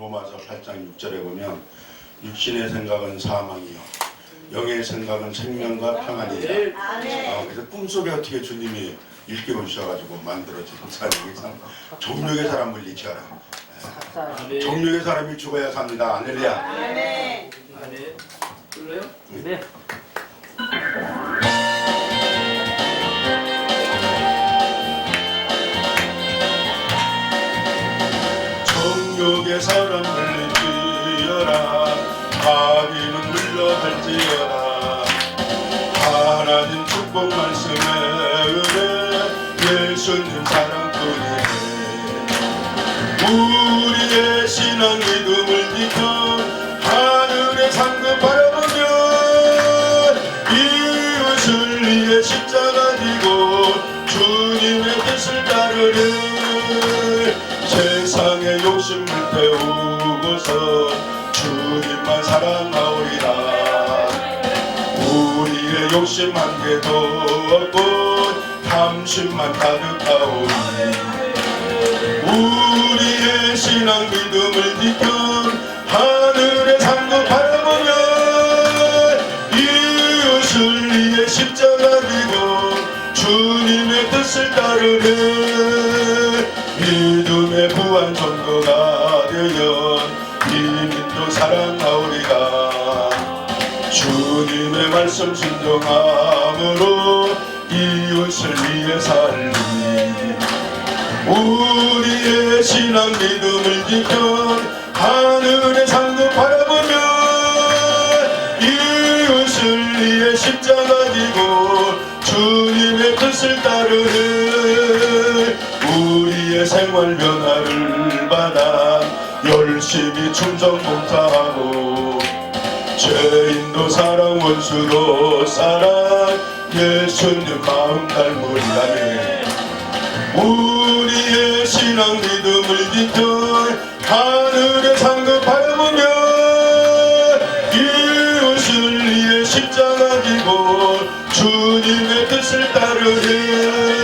로마서 8장 6절에 보면 육신의 생각은 사망이요 영의 생각은 생명과 평안이다. 아, 그래서 꿈속에 어떻게 주님이 일깨워 주셔가지고 만들어진 사람이 참 정력의 사람을 잃지하라. 아멘. 정력의 사람이 죽어야 삽니다. 할렐루야. 아멘. 불러요? 네. 축복 말씀에 은혜 예수님 사랑뿐이네. 우리의 신앙 믿음을 지켜 하늘의 상급 바라보면 이웃을 위해 십자가 지고 주님의 뜻을 따르는 세상의 욕심을 태우고서 주님만 사랑하오리라 욕심 한 개도 없고 탐심만 가득하오니. 우리의 신앙 믿음을 지켜 하늘의 상급 바라보면 이웃을 위해 십자가 지고 주님의 뜻을 따르는 믿음의 부한 정도가 되면 이민도 사랑하오리라 주님의 말씀 순종함으로 이웃을 위해 살리. 우리의 신앙 믿음을 지켜 하늘의 상급 바라보며 이웃을 위해 십자가 지고 주님의 뜻을 따르는 우리의 생활 변화를 받아 열심히 충성 봉사하고 죄인도 사랑 원수도 사랑. 예수님 마음 닮으리라네 우리의 신앙 믿음을 지켜 하늘의 상급 바라보며 이웃을 위해 십자가 지고 주님의 뜻을 따르는